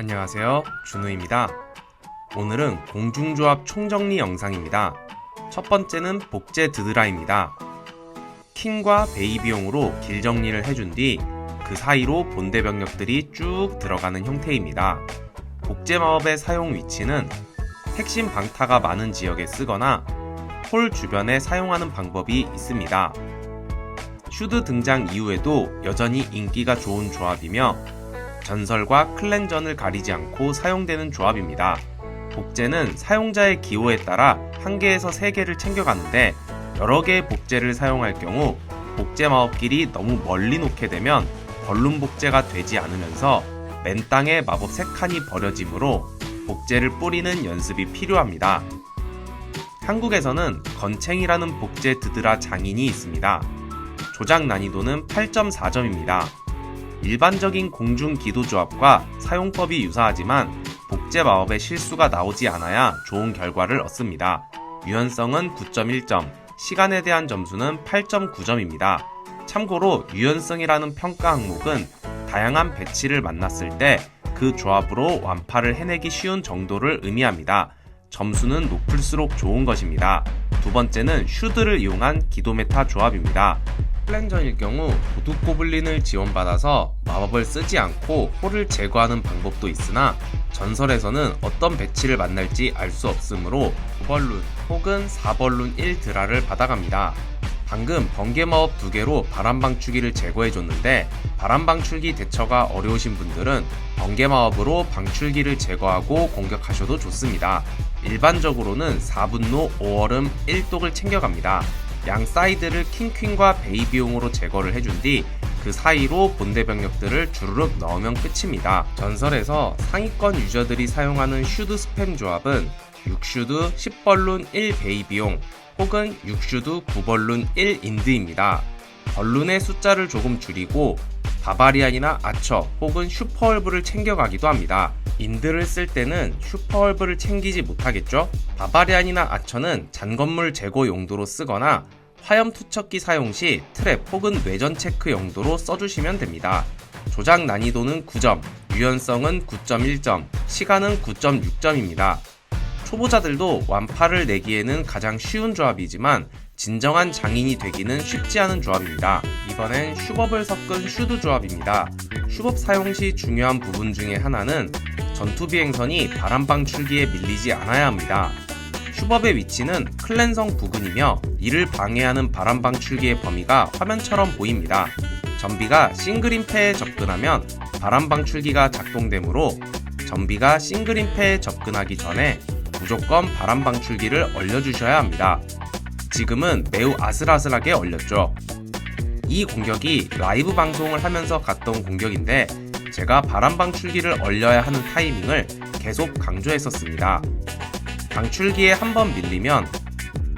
안녕하세요. 준우입니다. 오늘은 공중조합 총정리 영상입니다. 첫 번째는 복제 드드라입니다. 킹과 베이비용으로 길 정리를 해준 뒤 그 사이로 본대 병력들이 쭉 들어가는 형태입니다. 복제 마법의 사용 위치는 핵심 방타가 많은 지역에 쓰거나 홀 주변에 사용하는 방법이 있습니다. 슈드 등장 이후에도 여전히 인기가 좋은 조합이며 전설과 클랜전을 가리지 않고 사용되는 조합입니다. 복제는 사용자의 기호에 따라 한 개에서 세 개를 챙겨가는데 여러 개의 복제를 사용할 경우 복제 마법길이 너무 멀리 놓게 되면 벌룬 복제가 되지 않으면서 맨 땅에 마법 3칸이 버려지므로 복제를 뿌리는 연습이 필요합니다. 한국에서는 건챙이라는 복제 드드라 장인이 있습니다. 조작 난이도는 8.4점입니다. 일반적인 공중 기도 조합과 사용법이 유사하지만 복제 마법의 실수가 나오지 않아야 좋은 결과를 얻습니다. 유연성은 9.1점, 시간에 대한 점수는 8.9점입니다. 참고로 유연성이라는 평가 항목은 다양한 배치를 만났을 때 그 조합으로 완파를 해내기 쉬운 정도를 의미합니다. 점수는 높을수록 좋은 것입니다. 두 번째는 슈드를 이용한 기도 메타 조합입니다. 플랜전일 경우 도둑 고블린을 지원받아서 마법을 쓰지 않고 홀을 제거하는 방법도 있으나 전설에서는 어떤 배치를 만날지 알 수 없으므로 9벌룬 혹은 4벌룬 1 드라를 받아갑니다. 방금 번개 마법 두 개로 바람 방출기를 제거해 줬는데 바람 방출기 대처가 어려우신 분들은 번개 마법으로 방출기를 제거하고 공격하셔도 좋습니다. 일반적으로는 4분노 5얼음 1독을 챙겨갑니다. 양 사이드를 킹퀸과 베이비용으로 제거를 해준 뒤 그 사이로 본대 병력들을 주르륵 넣으면 끝입니다. 전설에서 상위권 유저들이 사용하는 슈드 스팸 조합은 6슈드 10벌룬 1 베이비용 혹은 6슈드 9벌룬 1 인드입니다. 벌룬의 숫자를 조금 줄이고 바바리안이나 아처 혹은 슈퍼얼브를 챙겨가기도 합니다. 인드를 쓸 때는 슈퍼얼브를 챙기지 못하겠죠? 바바리안이나 아처는 잔건물 제거 용도로 쓰거나 화염 투척기 사용 시 트랩 혹은 뇌전 체크 용도로 써주시면 됩니다. 조작 난이도는 9점, 유연성은 9.1점, 시간은 9.6점입니다. 초보자들도 완파를 내기에는 가장 쉬운 조합이지만 진정한 장인이 되기는 쉽지 않은 조합입니다. 이번엔 슈법을 섞은 슈드 조합입니다. 슈법 사용 시 중요한 부분 중에 하나는 전투 비행선이 바람방 출기에 밀리지 않아야 합니다. 슈법의 위치는 클랜성 부근이며 이를 방해하는 바람방 출기의 범위가 화면처럼 보입니다. 전비가 싱글인패에 접근하면 바람방 출기가 작동되므로 전비가 싱글인패에 접근하기 전에 무조건 바람방 출기를 얼려주셔야 합니다. 지금은 매우 아슬아슬하게 얼렸죠. 이 공격이 라이브 방송을 하면서 갔던 공격인데 제가 바람방 출기를 얼려야 하는 타이밍을 계속 강조했었습니다. 방출기에 한 번 밀리면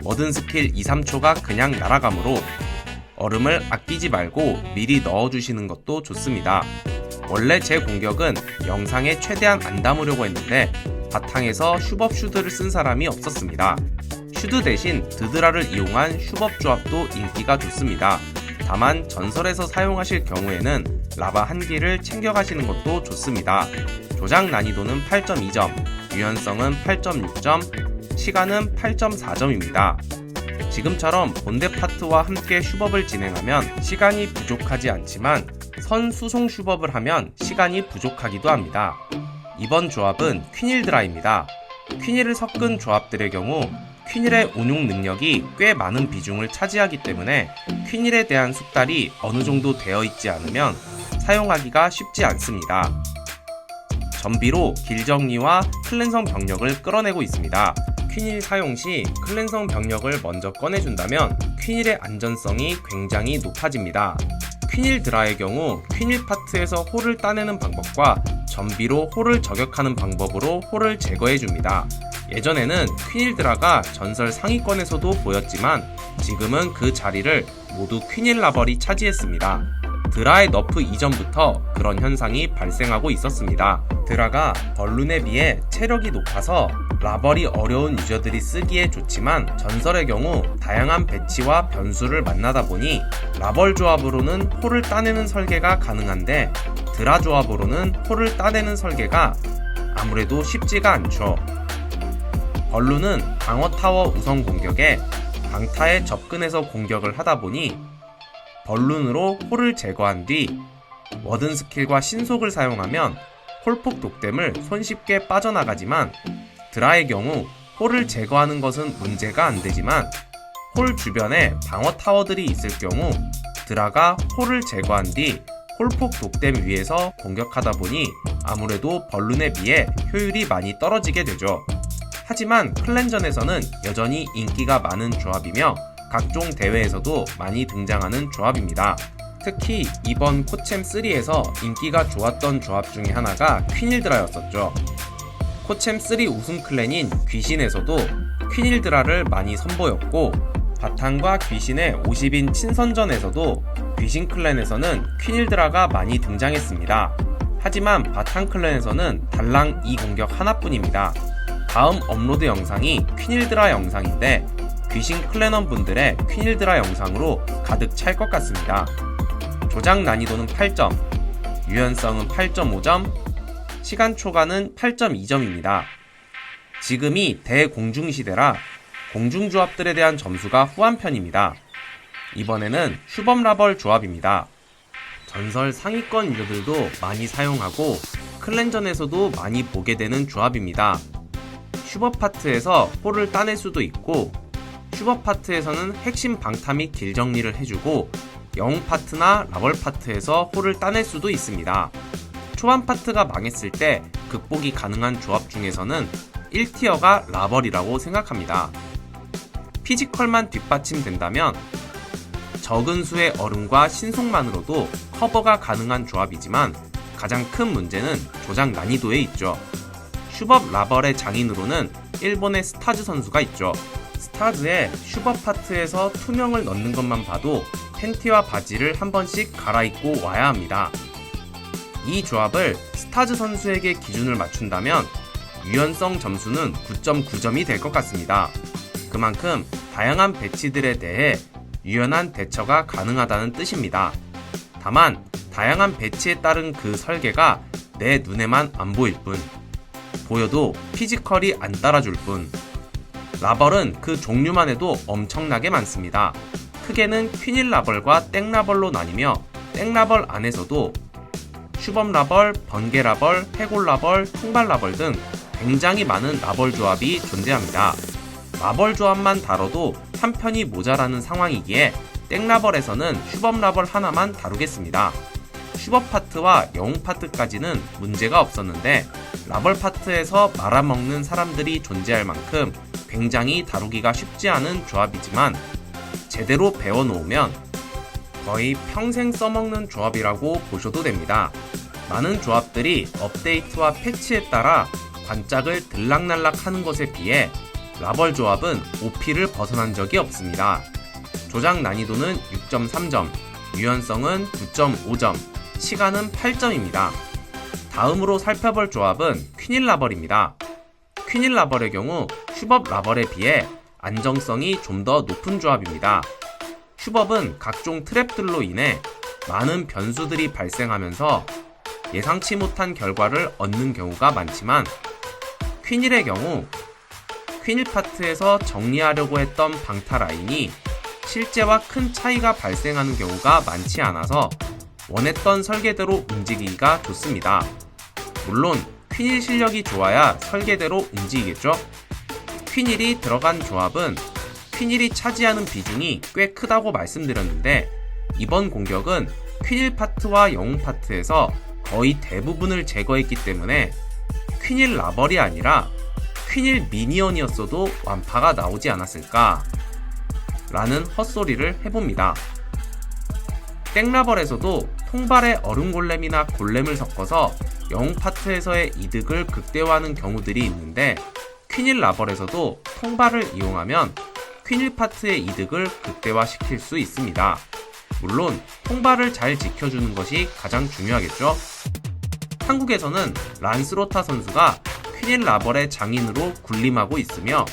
모든 스킬 2, 3초가 그냥 날아가므로 얼음을 아끼지 말고 미리 넣어주시는 것도 좋습니다. 원래 제 공격은 영상에 최대한 안 담으려고 했는데 바탕에서 슈법 슈드를 쓴 사람이 없었습니다. 슈드 대신 드드라를 이용한 슈법 조합도 인기가 좋습니다. 다만 전설에서 사용하실 경우에는 라바 한 개를 챙겨 가시는 것도 좋습니다. 조작 난이도는 8.2점, 유연성은 8.6점, 시간은 8.4점입니다. 지금처럼 본대 파트와 함께 슈법을 진행하면 시간이 부족하지 않지만 선 수송 슈법을 하면 시간이 부족하기도 합니다. 이번 조합은 퀸일 드라입니다. 퀸일을 섞은 조합들의 경우 퀸일의 운용 능력이 꽤 많은 비중을 차지하기 때문에 퀸일에 대한 숙달이 어느 정도 되어 있지 않으면 사용하기가 쉽지 않습니다. 전비로 길정리와 클랜성 병력을 끌어내고 있습니다. 퀸일 사용 시 클랜성 병력을 먼저 꺼내준다면 퀸일의 안전성이 굉장히 높아집니다. 퀸일 드라의 경우 퀸일 파트에서 홀을 따내는 방법과 전비로 홀을 저격하는 방법으로 홀을 제거해 줍니다. 예전에는 퀸일 드라가 전설 상위권에서도 보였지만 지금은 그 자리를 모두 퀸일 라벌이 차지했습니다. 드라의 너프 이전부터 그런 현상이 발생하고 있었습니다. 드라가 벌룬에 비해 체력이 높아서 라벌이 어려운 유저들이 쓰기에 좋지만 전설의 경우 다양한 배치와 변수를 만나다 보니 라벌 조합으로는 홀을 따내는 설계가 가능한데 드라 조합으로는 홀을 따내는 설계가 아무래도 쉽지가 않죠. 벌룬은 방어 타워 우선 공격에 방타에 접근해서 공격을 하다 보니 벌룬으로 홀을 제거한 뒤 워든 스킬과 신속을 사용하면 홀폭 독댐을 손쉽게 빠져나가지만 드라의 경우 홀을 제거하는 것은 문제가 안 되지만 홀 주변에 방어 타워들이 있을 경우 드라가 홀을 제거한 뒤 홀폭 독댐 위에서 공격하다 보니 아무래도 벌룬에 비해 효율이 많이 떨어지게 되죠. 하지만 클랜전에서는 여전히 인기가 많은 조합이며 각종 대회에서도 많이 등장하는 조합입니다. 특히 이번 코챔3에서 인기가 좋았던 조합 중에 하나가 퀸일드라였었죠. 코챔3 우승 클랜인 귀신에서도 퀸일드라를 많이 선보였고 바탄과 귀신의 50인 친선전에서도 귀신 클랜에서는 퀸일드라가 많이 등장했습니다. 하지만 바탄 클랜에서는 달랑 이 공격 하나뿐입니다. 다음 업로드 영상이 퀸일드라 영상인데 귀신 클랜원 분들의 퀸일드라 영상으로 가득 찰 것 같습니다. 조작 난이도는 8점, 유연성은 8.5점, 시간 초과는 8.2점입니다. 지금이 대공중시대라 공중조합들에 대한 점수가 후한 편입니다. 이번에는 슈범라벌 조합입니다. 전설 상위권 유저들도 많이 사용하고 클랜전에서도 많이 보게 되는 조합입니다. 슈버 파트에서 홀을 따낼 수도 있고 슈버 파트에서는 핵심 방타 및 길 정리를 해주고 영웅 파트나 라벌 파트에서 홀을 따낼 수도 있습니다. 초반 파트가 망했을 때 극복이 가능한 조합 중에서는 1티어가 라벌이라고 생각합니다. 피지컬만 뒷받침된다면 적은 수의 얼음과 신속만으로도 커버가 가능한 조합이지만 가장 큰 문제는 조작 난이도에 있죠. 슈법 라벌의 장인으로는 일본의 스타즈 선수가 있죠. 스타즈의 슈법 파트에서 투명을 넣는 것만 봐도 팬티와 바지를 한 번씩 갈아입고 와야 합니다. 이 조합을 스타즈 선수에게 기준을 맞춘다면 유연성 점수는 9.9점이 될 것 같습니다. 그만큼 다양한 배치들에 대해 유연한 대처가 가능하다는 뜻입니다. 다만 다양한 배치에 따른 그 설계가 내 눈에만 안 보일 뿐 보여도 피지컬이 안 따라줄 뿐 라벌은 그 종류만 해도 엄청나게 많습니다. 크게는 퀸일 라벌과 땡 라벌로 나뉘며 땡 라벌 안에서도 슈범 라벌, 번개 라벌, 해골 라벌, 통발 라벌 등 굉장히 많은 라벌 조합이 존재합니다. 라벌 조합만 다뤄도 한 편이 모자라는 상황이기에 땡라벌에서는 슈범 라벌 하나만 다루겠습니다. 슈법 파트와 영웅 파트까지는 문제가 없었는데 라벌 파트에서 말아먹는 사람들이 존재할 만큼 굉장히 다루기가 쉽지 않은 조합이지만 제대로 배워놓으면 거의 평생 써먹는 조합이라고 보셔도 됩니다. 많은 조합들이 업데이트와 패치에 따라 관짝을 들락날락 하는 것에 비해 라벌 조합은 OP를 벗어난 적이 없습니다. 조작 난이도는 6.3점, 유연성은 9.5점, 시간은 8점입니다. 다음으로 살펴볼 조합은 퀸일 라벌입니다. 퀸일 라벌의 경우 슈법 라벌에 비해 안정성이 좀 더 높은 조합입니다. 슈법은 각종 트랩들로 인해 많은 변수들이 발생하면서 예상치 못한 결과를 얻는 경우가 많지만 퀸일의 경우 퀸일 파트에서 정리하려고 했던 방타 라인이 실제와 큰 차이가 발생하는 경우가 많지 않아서 원했던 설계대로 움직이기가 좋습니다. 물론 퀸일 실력이 좋아야 설계대로 움직이겠죠? 퀸일이 들어간 조합은 퀸일이 차지하는 비중이 꽤 크다고 말씀드렸는데 이번 공격은 퀸일 파트와 영웅 파트에서 거의 대부분을 제거했기 때문에 퀸일 라벌이 아니라 퀸일 미니언이었어도 완파가 나오지 않았을까 라는 헛소리를 해봅니다. 땡라벌에서도 통발에 얼음 골렘이나 골렘을 섞어서 영웅 파트에서의 이득을 극대화하는 경우들이 있는데 퀸일 라벌에서도 통발을 이용하면 퀸일 파트의 이득을 극대화시킬 수 있습니다. 물론 통발을 잘 지켜주는 것이 가장 중요하겠죠. 한국에서는 란스로타 선수가 퀴닐 라벌의 장인으로 군림하고 있으며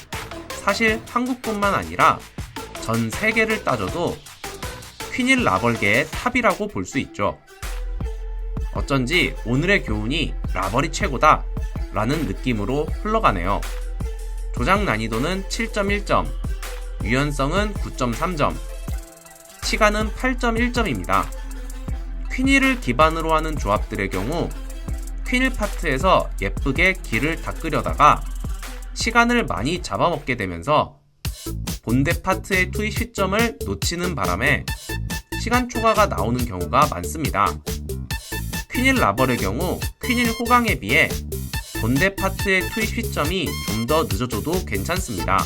사실 한국뿐만 아니라 전 세계를 따져도 퀴닐 라벌계의 탑이라고 볼 수 있죠. 어쩐지 오늘의 교훈이 라벌이 최고다 라는 느낌으로 흘러가네요. 조작 난이도는 7.1점, 유연성은 9.3점, 시간은 8.1점입니다. 퀴닐을 기반으로 하는 조합들의 경우 퀴닐 파트에서 예쁘게 길을 닦으려다가 시간을 많이 잡아먹게 되면서 본대 파트의 투입 시점을 놓치는 바람에 시간 초과가 나오는 경우가 많습니다. 퀴닐 라벌의 경우 퀴닐 호강에 비해 본대 파트의 투입 시점이 좀 더 늦어져도 괜찮습니다.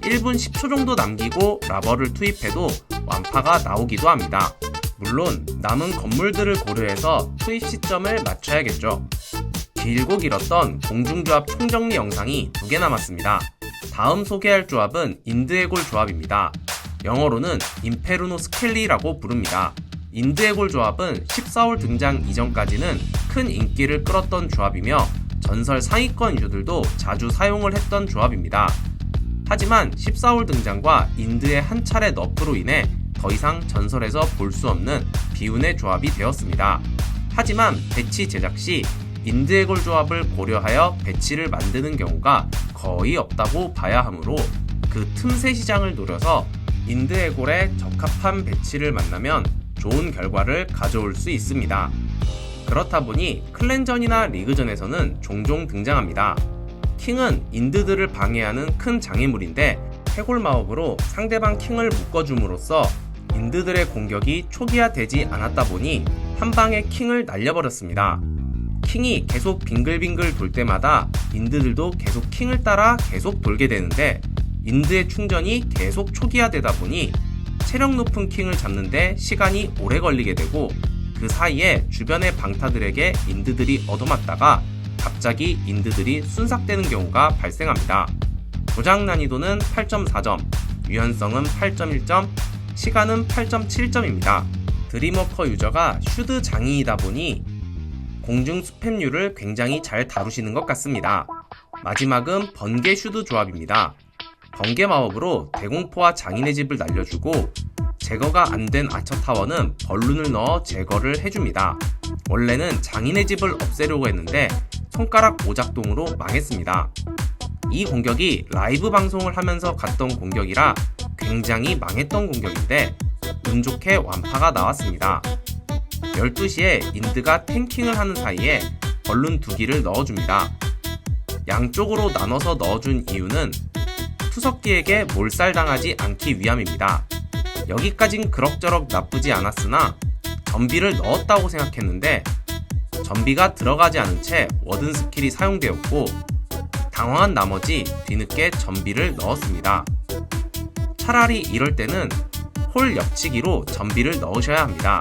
1분 10초 정도 남기고 라벌을 투입해도 완파가 나오기도 합니다. 물론 남은 건물들을 고려해서 투입 시점을 맞춰야겠죠. 길고 길었던 공중조합 총정리 영상이 두 개 남았습니다. 다음 소개할 조합은 인드에골 조합입니다. 영어로는 임페르노 스켈리라고 부릅니다. 인드에골 조합은 14홀 등장 이전까지는 큰 인기를 끌었던 조합이며 전설 상위권 유들도 자주 사용을 했던 조합입니다. 하지만 14홀 등장과 인드의 한 차례 너프로 인해 더 이상 전설에서 볼 수 없는 비운의 조합이 되었습니다. 하지만 배치 제작 시 인드의 골 조합을 고려하여 배치를 만드는 경우가 거의 없다고 봐야 하므로 그 틈새 시장을 노려서 인드의 골에 적합한 배치를 만나면 좋은 결과를 가져올 수 있습니다. 그렇다 보니 클랜전이나 리그전에서는 종종 등장합니다. 킹은 인드들을 방해하는 큰 장애물인데 해골 마법으로 상대방 킹을 묶어줌으로써 인드들의 공격이 초기화되지 않았다 보니 한 방에 킹을 날려버렸습니다. 킹이 계속 빙글빙글 돌 때마다 인드들도 계속 킹을 따라 계속 돌게 되는데 인드의 충전이 계속 초기화되다 보니 체력 높은 킹을 잡는데 시간이 오래 걸리게 되고 그 사이에 주변의 방타들에게 인드들이 얻어맞다가 갑자기 인드들이 순삭되는 경우가 발생합니다. 조작 난이도는 8.4점, 유연성은 8.1점, 시간은 8.7점입니다. 드림워커 유저가 슈드 장인이다 보니 공중 스팸률을 굉장히 잘 다루시는 것 같습니다. 마지막은 번개 슈드 조합입니다. 번개 마법으로 대공포와 장인의 집을 날려주고 제거가 안 된 아처타워는 벌룬을 넣어 제거를 해줍니다. 원래는 장인의 집을 없애려고 했는데 손가락 오작동으로 망했습니다. 이 공격이 라이브 방송을 하면서 갔던 공격이라 굉장히 망했던 공격인데 운 좋게 완파가 나왔습니다. 12시에 인드가 탱킹을 하는 사이에 벌룬 두 기를 넣어줍니다. 양쪽으로 나눠서 넣어준 이유는 투석기에게 몰살당하지 않기 위함입니다. 여기까진 그럭저럭 나쁘지 않았으나 전비를 넣었다고 생각했는데 전비가 들어가지 않은 채 워든 스킬이 사용되었고 당황한 나머지 뒤늦게 전비를 넣었습니다. 차라리 이럴 때는 홀 옆치기로 전비를 넣으셔야 합니다.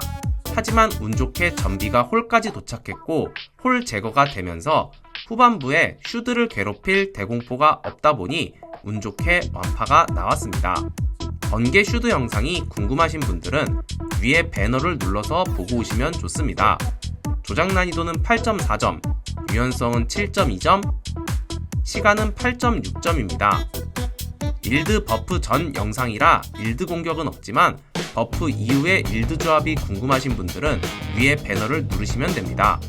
하지만 운 좋게 전비가 홀까지 도착했고 홀 제거가 되면서 후반부에 슈드를 괴롭힐 대공포가 없다 보니 운 좋게 완파가 나왔습니다. 번개 슈드 영상이 궁금하신 분들은 위에 배너를 눌러서 보고 오시면 좋습니다. 조작 난이도는 8.4점, 유연성은 7.2점, 시간은 8.6점입니다. 일드 버프 전 영상이라 일드 공격은 없지만 버프 이후의 일드 조합이 궁금하신 분들은 위에 배너를 누르시면 됩니다.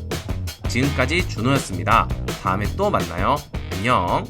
지금까지 준호였습니다. 다음에 또 만나요. 안녕.